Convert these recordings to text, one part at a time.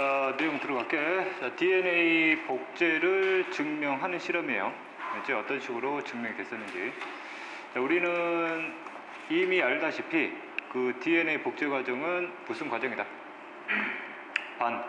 자, 내용 들어갈게. 자, DNA 복제를 증명하는 실험이에요. 이제 어떤 식으로 증명이 됐었는지. 자, 우리는 이미 알다시피 그 DNA 복제 과정은 무슨 과정이다? 반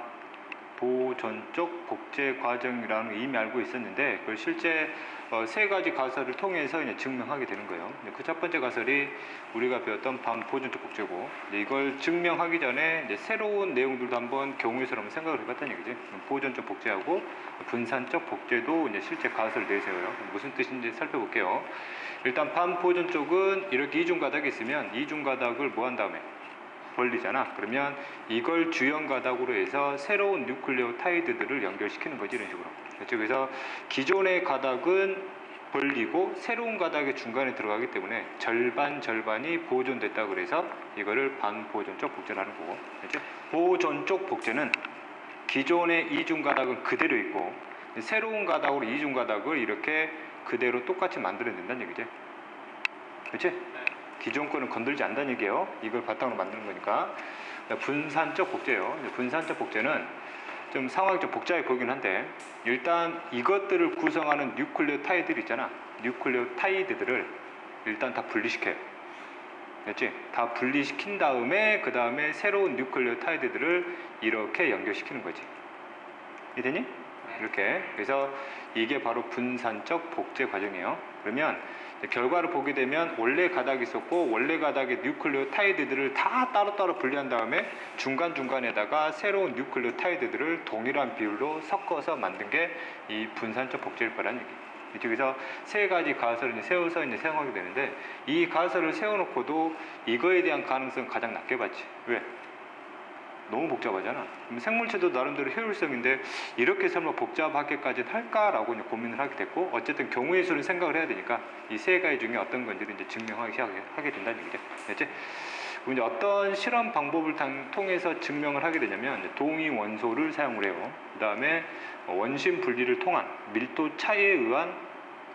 보존적 복제 과정이라는 걸 이미 알고 있었는데 그걸 실제 어, 세 가지 가설을 통해서 이제 증명하게 되는 거예요. 그 첫 번째 가설이 우리가 배웠던 반 보존적 복제고 이걸 증명하기 전에 이제 새로운 내용들도 한번 경우에서 한번 생각을 해봤다는 얘기지. 보존적 복제하고 분산적 복제도 이제 실제 가설을 내세워요. 무슨 뜻인지 살펴볼게요. 일단 반보존 쪽은 이렇게 이중 가닥이 있으면 이중 가닥을 뭐한 다음에 벌리잖아. 그러면 이걸 주연 가닥으로 해서 새로운 뉴클레오타이드들을 연결시키는 거지 이런 식으로. 그렇죠? 그래서 기존의 가닥은 벌리고 새로운 가닥의 중간에 들어가기 때문에 절반 절반이 보존됐다 그래서 이거를 반보존적 복제라는 거고. 그렇죠? 보존적 복제는 기존의 이중 가닥은 그대로 있고 새로운 가닥으로 이중 가닥을 이렇게 그대로 똑같이 만들어낸다는 얘기죠. 그렇지? 기존 거는 건들지 않는다는 얘기예요. 이걸 바탕으로 만드는 거니까. 분산적 복제예요. 이제 분산적 복제는 좀 상황이 좀 복잡해 보이긴 한데 일단 이것들을 구성하는 뉴클레오타이드들 있잖아. 뉴클레오타이드들을 일단 다 분리시켜요. 됐지? 다 분리시킨 다음에 그 다음에 새로운 뉴클레오타이드들을 이렇게 연결시키는 거지. 이해되니? 이렇게. 그래서 이게 바로 분산적 복제 과정이에요. 그러면 결과를 보게 되면 원래 가닥이 있었고 원래 가닥의 뉴클레오타이드들을 다 따로따로 분리한 다음에 중간중간에다가 새로운 뉴클레오타이드들을 동일한 비율로 섞어서 만든 게 이 분산적 복제일 거라는 얘기. 이쪽에서 세 가지 가설을 이제 세워서 이제 사용하게 되는데 이 가설을 세워놓고도 이거에 대한 가능성 은 가장 낮게 봤지. 왜? 너무 복잡하잖아. 생물체도 나름대로 효율성인데 이렇게 설마 복잡하게까지 할까라고 이제 고민을 하게 됐고 어쨌든 경우의 수를 생각을 해야 되니까 이 세 가지 중에 어떤 건지를 이제 증명하기 시작하게 된다는 얘기죠. 그럼 이제 어떤 실험 방법을 당- 통해서 증명을 하게 되냐면 이제 동위 원소를 사용을 해요. 그 다음에 원심 분리를 통한 밀도 차이에 의한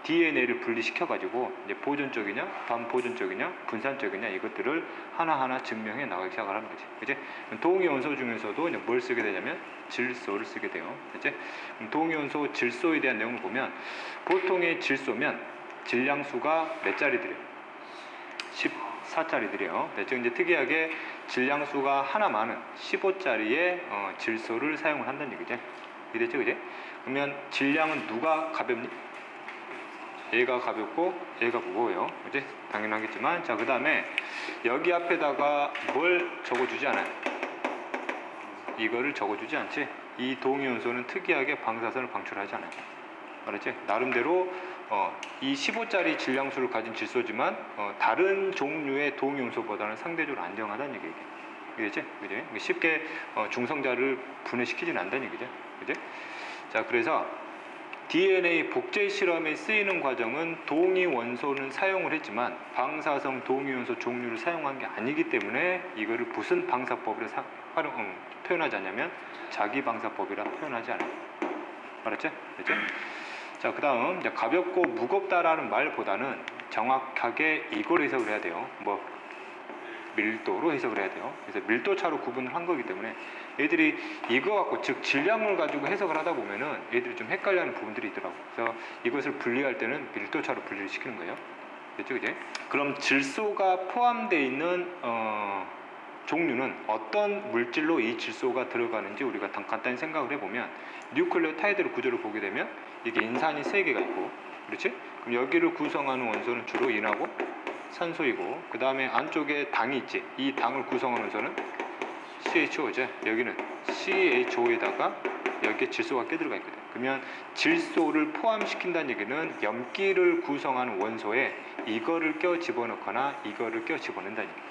DNA를 분리시켜 가지고 이제 보존적이냐, 반보존적이냐, 분산적이냐 이것들을 하나하나 증명해 나가기 시작을 하는 거지. 그지? 동위 원소 중에서도 이제 뭘 쓰게 되냐면 질소를 쓰게 돼요. 그지? 그럼 동위 원소 질소에 대한 내용을 보면 보통의 질소면 질량수가 몇 자리들이에요? 14짜리들이에요. 네, 즉 이제 특이하게 질량수가 하나 많은 15짜리의 어, 질소를 사용을 한다는 얘기죠. 이랬죠, 그지? 그러면 질량은 누가 가볍니? 얘가 가볍고 얘가 무거워요. 그지? 당연하겠지만 자, 그 다음에 여기 앞에다가 뭘 적어 주지 않아요. 이거를 적어 주지 않지. 이 동위원소는 특이하게 방사선을 방출하지 않아요. 알았지? 나름대로 어, 이 15짜리 질량수를 가진 질소지만 어, 다른 종류의 동위원소보다는 상대적으로 안정하다는 얘기예요. 그지? 그지? 쉽게 어, 중성자를 분해시키지는 않는다는 얘기죠. 그지? 자, 그래서 DNA 복제 실험에 쓰이는 과정은 동위 원소는 사용을 했지만 방사성 동위 원소 종류를 사용한 게 아니기 때문에 이거를 무슨 방사법으로 사, 활용, 음, 표현하지 않냐면 자기 방사법이라 표현하지 않아요. 알았죠? 그죠? 자, 그 다음, 이제 가볍고 무겁다라는 말보다는 정확하게 이걸 해석을 해야 돼요. 뭐, 밀도로 해석을 해야 돼요. 그래서 밀도 차로 구분을 한 거기 때문에 애들이 이거 갖고 즉 질량을 가지고 해석을 하다 보면은 애들이 좀 헷갈려하는 부분들이 있더라고. 그래서 이것을 분리할 때는 밀도차로 분리를 시키는 거예요. 됐죠, 그제? 그럼 질소가 포함되어 있는 어, 종류는 어떤 물질로 이 질소가 들어가는지 우리가 단- 간단히 생각을 해보면 뉴클레오타이드의 구조를 보게 되면 이게 인산이 세 개가 있고, 그렇지? 그럼 여기를 구성하는 원소는 주로 인하고 산소이고, 그 다음에 안쪽에 당이 있지. 이 당을 구성하는 원소는 CHO죠. 여기는 CHO에다가 여기에 질소가 껴들어가 있거든. 그러면 질소를 포함시킨다는 얘기는 염기를 구성하는 원소에 이거를 껴 집어넣거나 이거를 껴 집어넣는다는 얘기.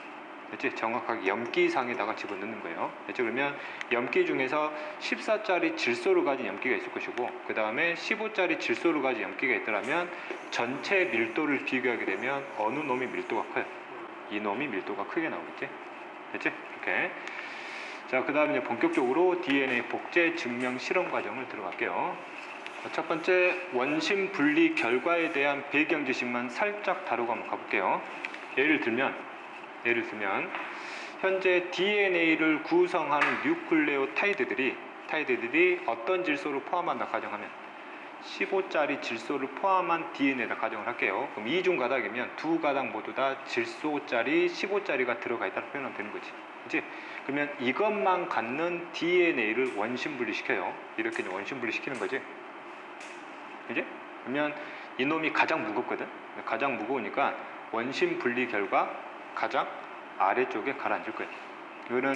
그렇지? 정확하게 염기상에다가 집어넣는 거예요. 그렇죠? 그러면 염기 중에서 14짜리 질소를 가진 염기가 있을 것이고 그 다음에 15짜리 질소를 가진 염기가 있더라면 전체 밀도를 비교하게 되면 어느 놈이 밀도가 커요? 이 놈이 밀도가 크게 나오겠지? 됐지? 이렇게. 자, 그 다음에 본격적으로 DNA 복제 증명 실험 과정을 들어갈게요. 자, 첫 번째 원심 분리 결과에 대한 배경 지식만 살짝 다루고 한번 가볼게요. 예를 들면, 예를 들면, 현재 DNA를 구성하는 뉴클레오타이드들이 타이드들이 어떤 질소를 포함한다 가정하면 15짜리 질소를 포함한 DNA를 가정을 할게요. 그럼 이중 가닥이면 두 가닥 모두 다 질소짜리 15짜리가 들어가 있다고 표현하면 되는 거지. 그치? 그러면 이것만 갖는 DNA를 원심 분리시켜요. 이렇게 원심 분리시키는 거지. 그지? 그러면 이놈이 가장 무겁거든. 가장 무거우니까 원심 분리 결과 가장 아래쪽에 가라앉을 거예요. 이거는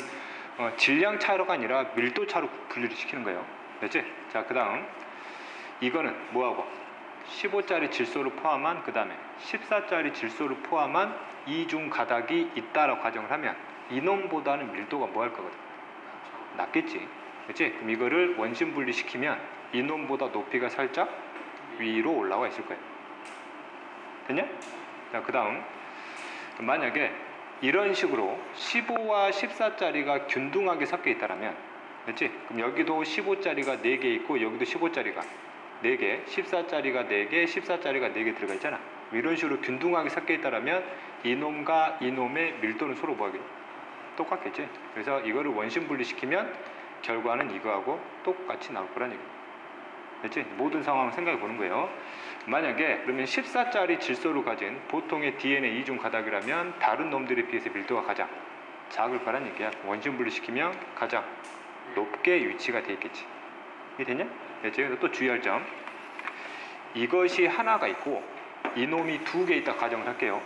어, 질량 차로가 아니라 밀도 차로 분리를 시키는 거예요. 됐지? 자, 그 다음 이거는 뭐하고 15짜리 질소를 포함한 그 다음에 14짜리 질소를 포함한 이중 가닥이 있다라고 가정을 하면 이놈보다는 밀도가 뭐 할 거거든. 낮겠지? 그렇지 그럼 이거를 원심 분리시키면 이놈보다 높이가 살짝 위로 올라와 있을 거예요 됐냐? 자 그 다음. 만약에 이런 식으로 15와 14짜리가 균등하게 섞여 있다라면 그렇지? 그럼 여기도 15짜리가 4개 있고 여기도 15짜리가 4개, 14짜리가 4개, 14짜리가 4개 들어가 있잖아. 이런 식으로 균등하게 섞여 있다라면 이놈과 이놈의 밀도는 서로 뭐하게 똑같겠지. 그래서 이거를 원심 분리시키면 결과는 이거하고 똑같이 나올 거란 얘기. 됐지? 모든 상황을 생각해 보는 거예요. 만약에 그러면 14짜리 질소를 가진 보통의 DNA 이중 가닥이라면 다른 놈들에 비해서 밀도가 가장 작을 거란 얘기야. 원심 분리시키면 가장 높게 위치가 돼 있겠지. 이게? 됐지? 그래서 또 주의할 점. 이것이 하나가 있고 이놈이 두 개 있다 가정을 할게요.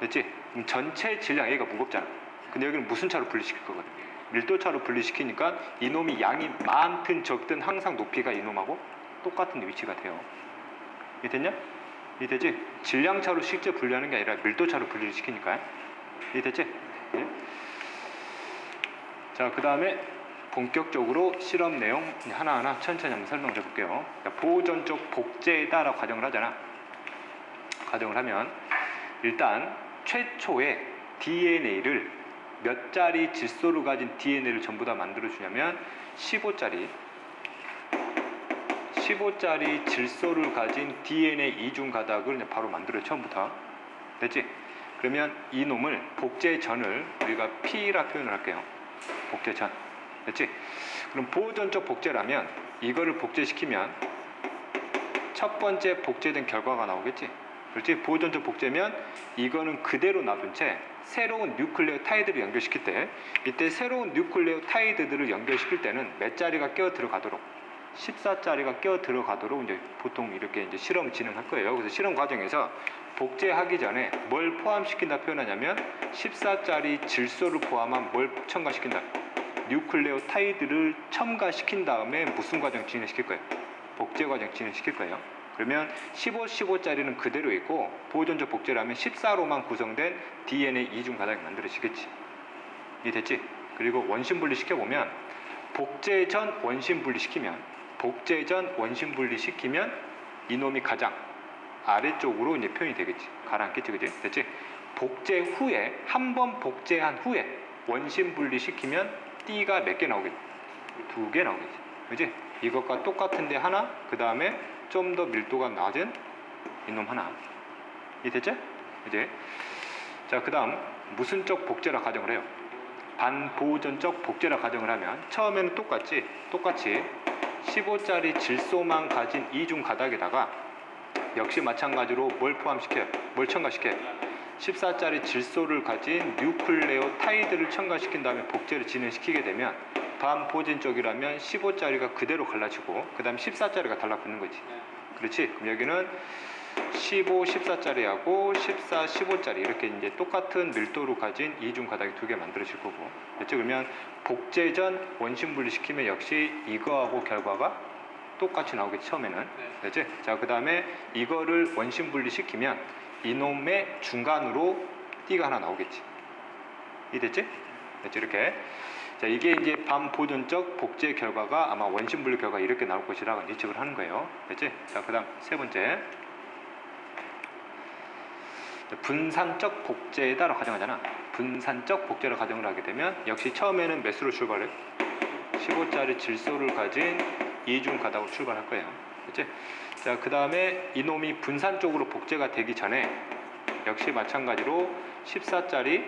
됐지? 전체 질량 얘가 무겁잖아. 근데 여기는 무슨 차로 분리시킬 거거든? 밀도 차로 분리시키니까 이놈이 양이 많든 적든 항상 높이가 이놈하고 똑같은 위치가 돼요. 이게 됐냐? 이게 되지? 질량 차로 실제 분리하는 게 아니라 밀도 차로 분리를 시키니까. 이게 됐지? 예? 자, 그 다음에 본격적으로 실험 내용 하나하나 천천히 한번 설명을 해볼게요. 그러니까 보존적 복제다라고 가정을 하잖아. 가정을 하면 일단 최초의 DNA를 몇 자리 질소를 가진 DNA를 전부 다 만들어 주냐면 15짜리 15짜리 질소를 가진 DNA 이중 가닥을 바로 만들어 처음부터 됐지? 그러면 이 놈을 복제 전을 우리가 P라 표현을 할게요. 복제 전. 됐지? 그럼 보존적 복제라면 이거를 복제시키면 첫 번째 복제된 결과가 나오겠지? 그렇지? 보존적 복제면 이거는 그대로 놔둔 채 새로운 뉴클레오 타이드를 연결시킬 때 이때 새로운 뉴클레오 타이드들을 연결시킬 때는 몇 자리가 끼어 들어가도록 14짜리가 끼어 들어가도록 이제 보통 이렇게 이제 실험 진행할 거예요. 그래서 실험 과정에서 복제하기 전에 뭘 포함시킨다 표현하냐면 14짜리 질소를 포함한 뭘 첨가시킨다. 뉴클레오 타이드를 첨가시킨 다음에 무슨 과정 진행시킬 거예요? 복제 과정 진행시킬 거예요. 그러면 15, 15짜리는 그대로 있고 보존적 복제라면 14로만 구성된 DNA 이중 가닥이 만들어지겠지. 이해됐지? 그리고 원심 분리 시켜보면 복제 전 원심 분리 시키면 복제 전 원심 분리 시키면 이놈이 가장 아래쪽으로 이제 표현이 되겠지. 가라앉겠지, 그지? 됐지? 복제 후에 한 번 복제한 후에 원심 분리 시키면 띠가 몇 개 나오겠지? 두 개 나오겠지. 그지? 이것과 똑같은데 하나, 그 다음에 좀 더 밀도가 낮은 이놈 하나. 이해됐죠? 이제 자, 그 다음 무슨 쪽 복제라 가정을 해요? 반보존적 복제라 가정을 하면 처음에는 똑같지? 똑같이 15짜리 질소만 가진 이중 가닥에다가 역시 마찬가지로 뭘 포함시켜요? 뭘 첨가시켜요? 14짜리 질소를 가진 뉴클레오 타이드를 첨가시킨 다음에 복제를 진행시키게 되면 반보진 쪽이라면 15짜리가 그대로 갈라지고 그 다음 14짜리가 달라붙는 거지 그렇지? 그럼 여기는 15, 14짜리하고 14, 15짜리 이렇게 이제 똑같은 밀도로 가진 이중 가닥이 두 개 만들어질 거고 됐죠? 그러면 복제 전 원심 분리시키면 역시 이거하고 결과가 똑같이 나오겠지 처음에는 됐지? 자, 그 다음에 이거를 원심 분리시키면 이놈의 중간으로 띠가 하나 나오겠지. 이 됐지? 됐지? 이렇게. 자, 이게 이제 반보존적 복제 결과가 아마 원심 분리 결과 이렇게 나올 것이라고 예측을 하는 거예요. 됐지? 자, 그 다음 세 번째. 분산적 복제에다로 가정하잖아. 분산적 복제를 가정을 하게 되면 역시 처음에는 몇으로 출발해? 15짜리 질소를 가진 이중 가닥으로 출발할 거예요. 그치? 자, 그 다음에 이놈이 분산 쪽으로 복제가 되기 전에 역시 마찬가지로 14짜리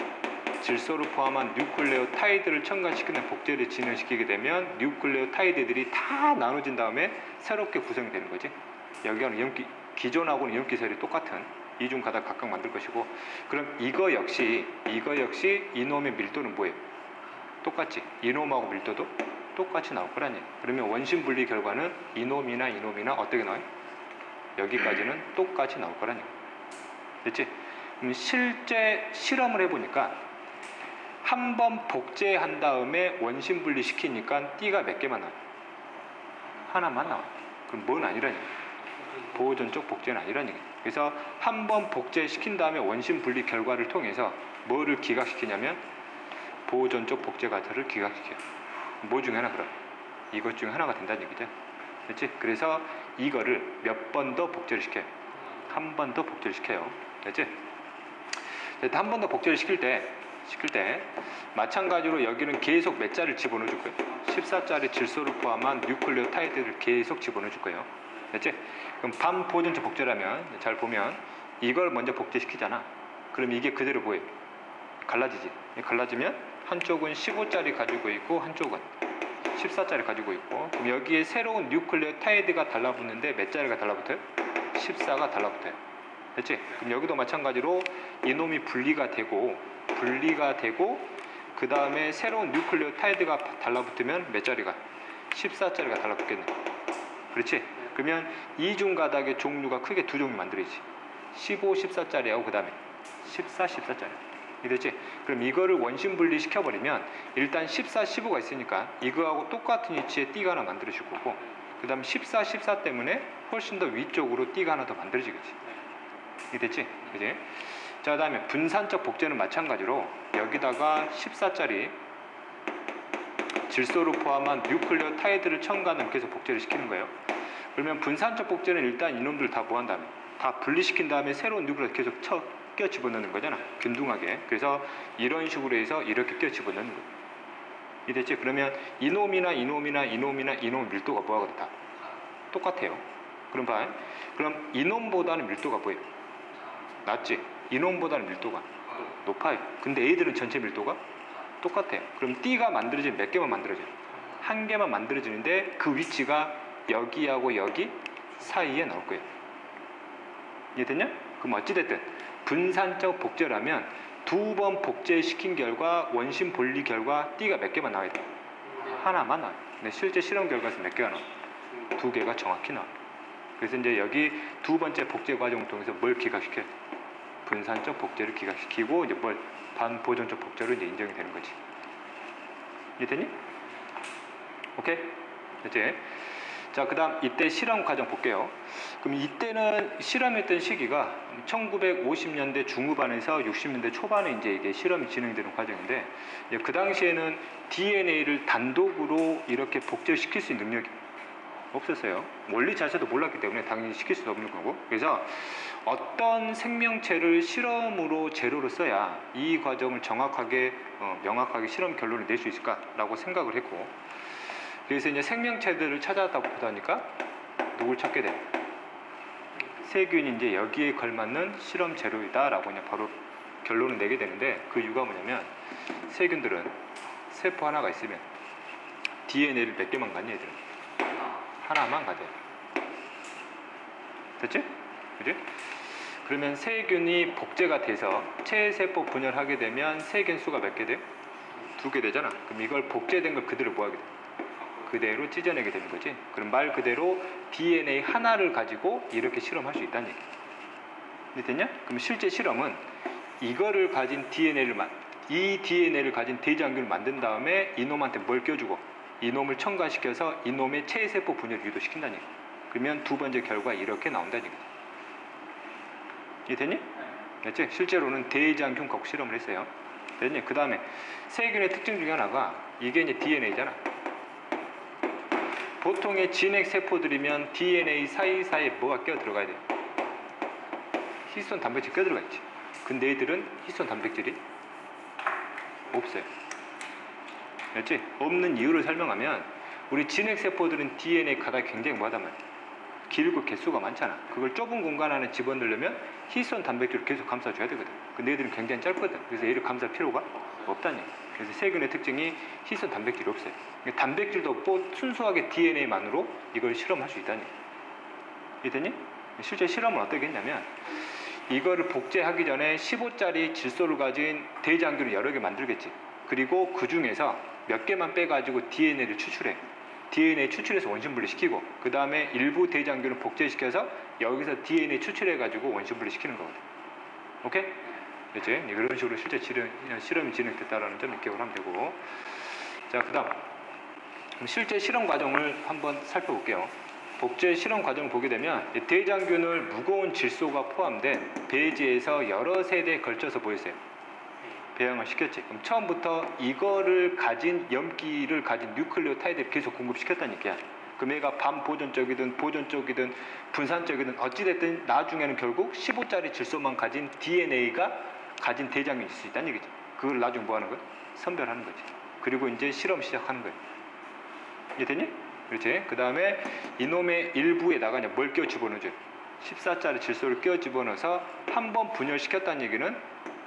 질소를 포함한 뉴클레오타이드를 첨가시키는 복제를 진행시키게 되면 뉴클레오타이드들이 다 나눠진 다음에 새롭게 구성이 되는 거지. 여기는 염기 기존하고는 염기셀이 똑같은 이중 가닥 각각 만들 것이고 그럼 이거 역시 이거 역시 이놈의 밀도는 뭐예요? 똑같지. 이놈하고 밀도도 똑같이 나올 얘기. 그러면 원심 분리 결과는 이놈이나 이놈이나 어떻게 나와요? 여기까지는 똑같이 나올 얘기. 됐지? 실제 실험을 해보니까 한 번 복제한 다음에 원심 분리 시키니까 띠가 몇 개만 나와요? 하나만 나와요. 그럼 뭔 아니라니? 보호전적 복제는 아니라니. 그래서 한 번 복제시킨 다음에 원심 분리 결과를 통해서 뭐를 기각시키냐면 보호전적 복제 과정을 기각시켜요. 뭐 중에 하나 그럼? 이것 중에 하나가 된다는 얘기죠. 됐지? 그래서 이거를 몇 번 더 복제를 시켜요. 한 번 더 복제를 시켜요. 됐지? 한 번 더 복제를 시킬 때, 시킬 때, 마찬가지로 여기는 계속 몇 자를 집어넣어 줄 거예요. 14자리 질소를 포함한 뉴클레오타이드를 계속 집어넣어 줄 거예요. 됐지? 그럼 반 보존체 복제라면, 잘 보면, 이걸 먼저 복제시키잖아. 그럼 이게 그대로 보여요. 갈라지지. 갈라지면, 한쪽은 15짜리 가지고 있고, 한쪽은 14짜리 가지고 있고, 그럼 여기에 새로운 뉴클레오타이드가 달라붙는데 몇 자리가 달라붙어요? 14가 달라붙어요. 됐지? 그럼 여기도 마찬가지로 이놈이 분리가 되고 분리가 되고 그 다음에 새로운 뉴클레오타이드가 달라붙으면 몇 자리가? 14자리가 달라붙겠네. 그렇지? 그러면 이중 가닥의 종류가 크게 두 종류 만들어지지. 15, 14짜리하고 그 다음에 14, 14짜리. 이랬지? 그럼 이거를 원심 분리 시켜버리면 일단 14, 15가 있으니까 이거하고 똑같은 위치에 띠가 하나 만들어질 거고 그 다음 14, 14 때문에 훨씬 더 위쪽으로 띠가 하나 더 만들어지겠지. 이 됐지? 그지? 자, 그 다음에 분산적 복제는 마찬가지로 여기다가 14짜리 질소를 포함한 뉴클레오타이드를 첨가하는 계속 복제를 시키는 거예요. 그러면 분산적 복제는 일단 이놈들 다 뭐한 다음에 다 분리시킨 다음에 새로운 뉴클레오 계속 쳐, 껴 집어넣는 거잖아. 균등하게. 그래서 이런 식으로 해서 이렇게 껴 집어넣는 거예요. 이 됐지? 그러면 이놈이나 이놈이나 이놈이나 이놈 밀도가 뭐하거든 다 똑같아요. 그럼 봐. 그럼 이놈보다는 밀도가 뭐예요? 낮지? 이놈보다는 밀도가 높아요. 근데 A들은 전체 밀도가 똑같아요. 그럼 D가 만들어지면 몇 개만 만들어져요? 한 개만 만들어지는데 그 위치가 여기하고 여기 사이에 나올 거예요. 이해됐냐? 그럼 어찌됐든 분산적 복제라면 두 번 복제시킨 결과 원심 분리 결과 D가 몇 개만 나와야 돼요? 하나만 나와요. 근데 실제 실험 결과에서 몇 개가 나와요? 두 개가 정확히 나와요. 그래서 이제 여기 두 번째 복제 과정을 통해서 뭘 기각시켜요? 분산적 복제를 기각시키고 이제 뭘 반보존적 복제로 이제 인정이 되는 거지. 이해되니? 오케이? 됐지? 자, 그 다음 이때 실험 과정 볼게요. 그럼 이때는 실험했던 시기가 1950년대 중후반에서 60년대 초반에 이제 이게 실험이 진행되는 과정인데 이제 그 당시에는 DNA를 단독으로 이렇게 복제시킬 수 있는 능력이 없었어요. 원리 자체도 몰랐기 때문에 당연히 시킬 수도 없는 거고. 그래서 어떤 생명체를 실험으로 재료로 써야 이 과정을 정확하게 어, 명확하게 실험 결론을 낼 수 있을까라고 생각을 했고. 그래서 이제 생명체들을 찾아다 보다니까 누굴 찾게 돼? 세균이 이제 여기에 걸맞는 실험 재료이다라고 그냥 바로 결론을 내게 되는데 그 이유가 뭐냐면 세균들은 세포 하나가 있으면 DNA를 몇 개만 갖냐 얘들은 하나만 가져요. 됐지? 그지? 그러면 세균이 복제가 돼서 체세포 분열하게 되면 세균 수가 몇 개 돼요? 두 개 되잖아. 그럼 이걸 복제된 걸 그대로 뭐 하게 돼? 그대로 찢어내게 되는 거지. 그럼 말 그대로 DNA 하나를 가지고 이렇게 실험할 수 있다는 얘기. 이해됐냐? 그럼 실제 실험은 이거를 가진 DNA를 만, 이 DNA를 가진 대장균을 만든 다음에 이놈한테 뭘 껴주고 이놈을 첨가시켜서 이놈의 체세포 분열을 유도시킨다는 얘기. 그러면 두 번째 결과 이렇게 나온다는 얘기지. 이해됐니? 됐지? 실제로는 대장균 거 실험을 했어요. 됐니? 그 다음에 세균의 특징 중에 하나가 이게 이제 DNA잖아. 보통의 진핵 세포들이면 DNA 사이사이에 뭐가 껴 들어가야 돼요? 히스톤 단백질 껴 들어가 있지. 근데 얘들은 히스톤 단백질이 없어요. 됐지? 없는 이유를 설명하면 우리 진핵 세포들은 DNA 가닥이 굉장히 뭐하단 말이야. 길고 개수가 많잖아. 그걸 좁은 공간 안에 집어넣으려면 희소한 단백질을 계속 감싸줘야 되거든. 근데 얘들은 굉장히 짧거든. 그래서 얘를 감쌀 필요가 없다니. 그래서 세균의 특징이 희소한 단백질이 없어요. 그러니까 단백질도 없고 순수하게 DNA만으로 이걸 실험할 수 있다니. 이해되니? 실제 실험은 어떻게 했냐면 이거를 복제하기 전에 15짜리 질소를 가진 대장균을 여러 개 만들겠지. 그리고 그 중에서 몇 개만 빼가지고 DNA를 추출해. DNA 추출해서 원심 분리시키고 그 다음에 일부 대장균을 복제시켜서 여기서 DNA 추출해가지고 원심 분리시키는 거거든. 오케이? 그렇지? 이런 식으로 실제 실험, 실험이 진행됐다라는 점 기억을 하면 되고 자 그 다음 실제 실험 과정을 한번 살펴볼게요. 복제 실험 과정을 보게 되면 이 대장균을 무거운 질소가 포함된 배지에서 여러 세대에 걸쳐서 보였어요. 배양을 시켰지. 그럼 처음부터 이거를 가진 염기를 가진 뉴클레오타이드를 계속 공급시켰다는 얘기야. 그럼 얘가 반보존적이든 보존적이든 분산적이든 어찌됐든 나중에는 결국 15짜리 질소만 가진 DNA가 가진 대장균이 있을 수 있다는 얘기죠. 그걸 나중에 뭐 하는 거야? 선별하는 거지. 그리고 이제 실험 시작하는 거야. 이해 되니? 그렇지? 그 다음에 이놈의 일부에다가 뭘 끼워 집어넣어줘? 14짜리 질소를 끼워 집어넣어서 한 번 분열시켰다는 얘기는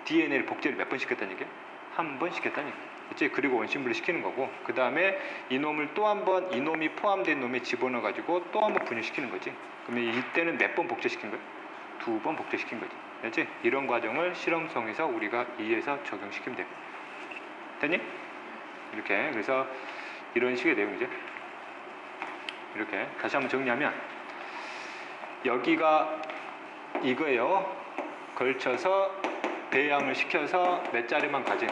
DNA를 복제를 몇 번 시켰다는 얘기야? 한 번 시켰다는 얘기야. 그치? 그리고 원심분리 시키는 거고 그 다음에 이놈을 또 한 번 이놈이 포함된 놈에 집어넣어 가지고 또 한 번 분열시키는 거지 그러면 이때는 몇 번 복제시킨 거야? 두 번 복제시킨 거지 됐지? 이런 과정을 실험성에서 우리가 이해해서 적용시키면 돼 됐니? 이렇게 그래서 이런 식의 내용이죠 이렇게 다시 한번 정리하면 여기가 이거예요 걸쳐서 배양을 시켜서 몇 자리만 가진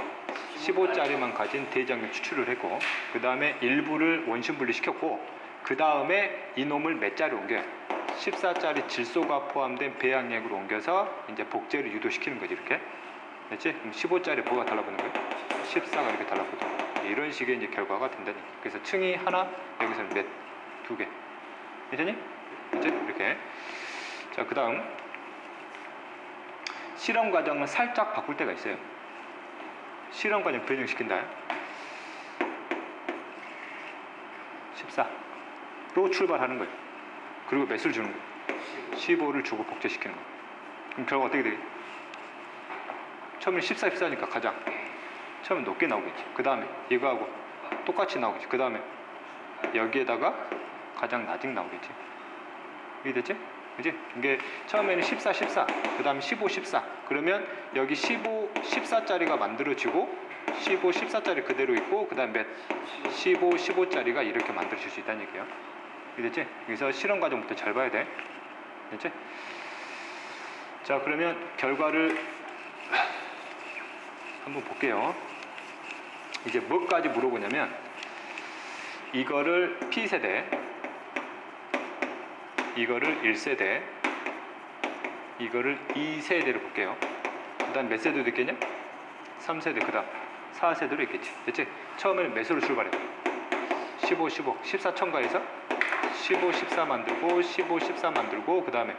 15짜리만 가진 대장균 추출을 했고 그 다음에 일부를 원심 분리 시켰고 그 다음에 이놈을 몇 자리 옮겨요 14짜리 질소가 포함된 배양액으로 옮겨서 이제 복제를 유도시키는 거지 이렇게 됐지? 그럼 15짜리 뭐가 달라붙는 거예요? 14가 이렇게 달라붙어 이런 식의 이제 결과가 된다니 그래서 층이 하나 여기서는 몇? 두 개. 괜찮니? 이렇게 자 그 다음 실험 과정을 살짝 바꿀 때가 있어요. 실험 과정 변형시킨다. 14로 출발하는 거예요. 그리고 몇을 주는 거예요. 15를 주고 복제시키는 거예요. 그럼 결과 어떻게 되게? 처음에 14, 14니까 가장 처음에 높게 나오겠지. 그 다음에 이거하고 똑같이 나오겠지. 그 다음에 여기에다가 가장 낮은 나오겠지. 이해 됐지? 그지? 이게 처음에는 14, 14, 그 다음에 15, 14. 그러면 여기 15, 14짜리가 만들어지고 15, 14짜리 그대로 있고 그 다음 몇? 15, 15짜리가 이렇게 만들어질 수 있다는 얘기예요. 이해됐지? 그래서 실험 과정부터 잘 봐야 돼. 됐지? 자 그러면 결과를 한번 볼게요. 이제 뭐까지 물어보냐면 이거를 P세대 이거를 1세대 이거를 2세대로 볼게요 그 다음 몇 세대도 있겠냐? 3세대 그 다음 4세대로 있겠지 됐지? 처음에는 몇으로 출발해? 15, 15 14 첨가해서 15, 14 만들고 15, 14 만들고 그 다음에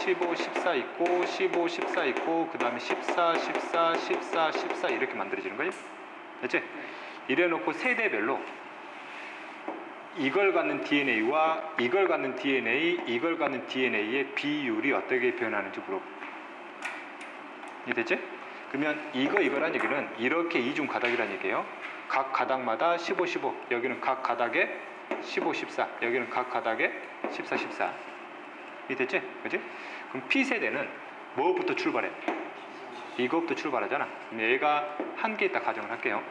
15, 14 있고 15, 14 있고 그 다음에 14, 14, 14, 14 이렇게 만들어지는 거지 됐지? 이래 놓고 세대별로 이걸 갖는 DNA와 이걸 갖는 DNA, 이걸 갖는 DNA의 비율이 어떻게 변하는지 물어보. 이해됐지? 그러면 이거 이거란 얘기는 이렇게 이중 가닥이란 얘기예요. 각 가닥마다 15, 15. 여기는 각 가닥에 15, 14. 여기는 각 가닥에 14, 14. 이해됐지? 그지? 그럼 P 세대는 뭐부터 출발해? 이거부터 출발하잖아. 얘가 한 개 있다 가정을 할게요.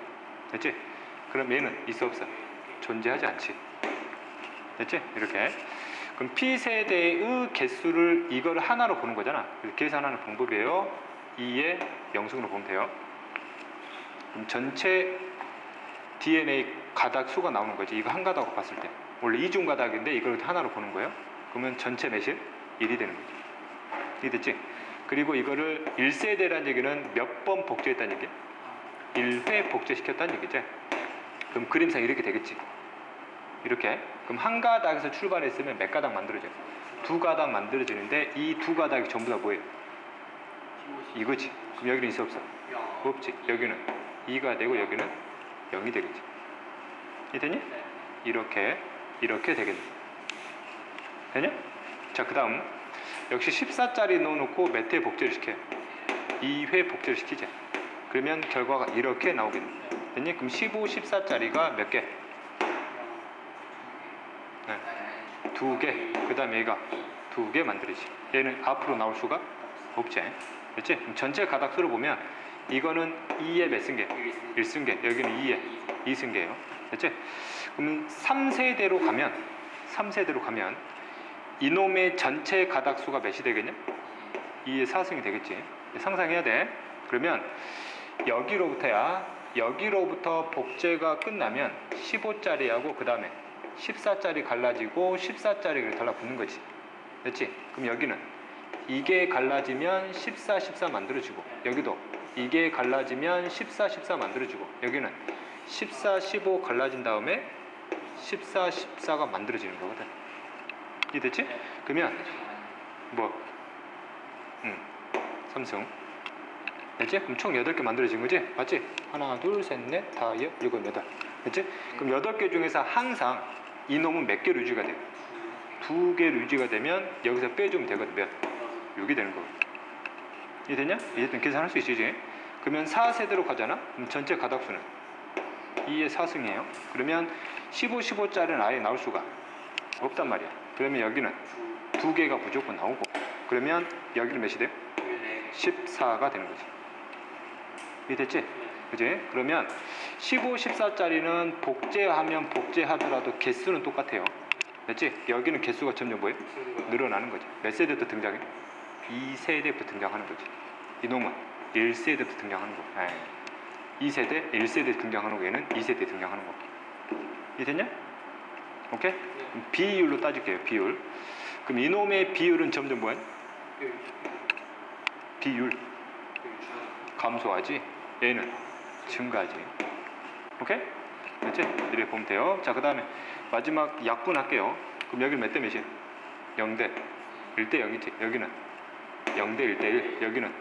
됐지? 그럼 얘는 있어 없어? 존재하지 않지. 됐지? 이렇게. 그럼 P세대의 개수를 이거를 하나로 보는 거잖아. 계산하는 방법이에요. 2의 영승으로 보면 돼요. 그럼 전체 DNA 가닥 수가 나오는 거지. 이거 한 가닥으로 봤을 때. 원래 이중 가닥인데 이걸 하나로 보는 거예요. 그러면 전체 몇이? 1이 되는 거지. 이해 됐지? 그리고 이거를 1세대라는 얘기는 몇 번 복제했다는 얘기? 1회 복제시켰다는 얘기지. 그럼 그림상 이렇게 되겠지. 이렇게. 그럼 한 가닥에서 출발했으면 몇 가닥 만들어져요? 두 가닥 만들어지는데 이 두 가닥이 전부 다 뭐예요? 이거지. 그럼 여기는 있어 없어? 없지. 여기는 2가 되고 여기는 0이 되겠지. 이해되니? 이렇게 이렇게 되겠네. 되냐? 자, 그 다음 역시 14짜리 넣어놓고 몇 회 복제를 시켜요? 2회 복제를 시키자. 그러면 결과가 이렇게 나오겠네. 됐니? 그럼 15, 14짜리가 몇 개? 네. 두 개. 그 다음에 얘가 두 개 만들어지. 얘는 앞으로 나올 수가 없지. 그렇지? 전체 가닥수를 보면 이거는 2에 몇 승계? 1승계. 여기는 2에 2승계예요. 그렇지? 그러면 3세대로 가면 3세대로 가면 이놈의 전체 가닥수가 몇이 되겠냐? 2의 4승이 되겠지. 상상해야 돼. 그러면 여기로부터야 여기로부터 복제가 끝나면 15짜리하고 그 다음에 14짜리 갈라지고 14짜리를 달라붙는 거지. 됐지? 그럼 여기는 이게 갈라지면 14, 14 만들어지고 여기도 이게 갈라지면 14, 14 만들어지고 여기는 14, 15 갈라진 다음에 14, 14가 만들어지는 거거든. 이해됐지? 그러면 뭐 음, 삼성 됐지? 그럼 총 8개 만들어진 거지? 맞지? 하나, 둘, 셋, 넷, 다, 여, 일곱, 여덟 됐지? 그럼 8개 중에서 항상 이놈은 몇 개로 유지가 돼요? 두 개로 유지가 되면 여기서 빼주면 되거든 몇? 6이 되는 거거든 이해됐냐? 이해됐든 계산할 수 있지 그러면 4세대로 가잖아? 그럼 전체 가닥수는 2의 4승이에요 그러면 15, 15짜리는 아예 나올 수가 없단 말이야 그러면 여기는 두 개가 무조건 나오고 그러면 여기는 몇이 돼요? 14가 되는 거지. 이해 됐지? 그지? 그러면 15, 14짜리는 복제하면 복제하더라도 개수는 똑같아요. 됐지? 여기는 개수가 점점 뭐예요? 늘어나는 거지. 몇 세대부터 등장해? 2세대부터 등장하는 거지. 이놈은 1세대부터 등장하는 거. 에이. 2세대, 1세대 등장하는 거 얘는 2세대 등장하는 거. 이해됐냐? 오케이? 비율로 따질게요. 비율. 그럼 이놈의 비율은 점점 뭐예요? 비율 감소하지 얘는 증가하지 오케이? 됐지? 이렇게 보면 돼요 자 그 다음에 마지막 약분 할게요 그럼 여기는 몇 대 몇이야? 0대 1대 0이지 여기는 0대 1대 1 여기는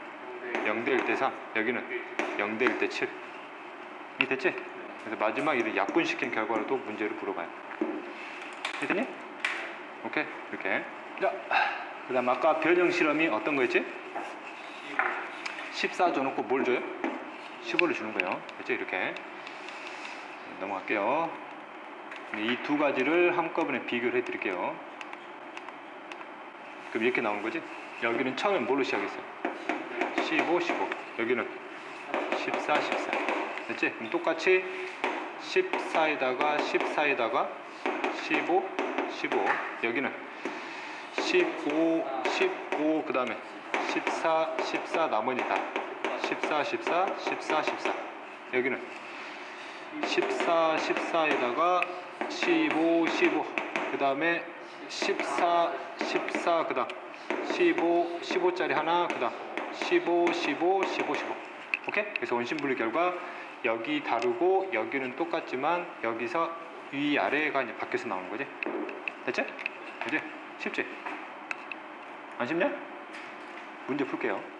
0대 1대 3 여기는 0대 1대 7 이해 됐지? 그래서 마지막 이를 약분시킨 결과로 또 문제를 물어봐요 됐니? 오케이 이렇게 자 그 다음 아까 변형 실험이 어떤 거였지? 14 줘놓고 뭘 줘요? 15를 주는 거예요. 그렇죠? 이렇게 넘어갈게요. 이 두 가지를 한꺼번에 비교를 해드릴게요. 그럼 이렇게 나오는 거지? 여기는 처음에 뭘로 시작했어요? 15, 15. 여기는 14, 14. 됐지? 그럼 똑같이 14에다가 14에다가 15, 15. 여기는 15, 15. 그 다음에 14, 14 나머지 다 14, 14, 14, 14 여기는 14, 14에다가 15, 15 그 다음에 14, 14 그 다음 15, 15짜리 하나 그 다음 15, 15, 15, 15 오케이? 그래서 원심분리 결과 여기 다르고 여기는 똑같지만 여기서 위아래가 이제 바뀌어서 나오는 거지 됐지? 그지? 쉽지? 안 쉽냐? 문제 풀게요.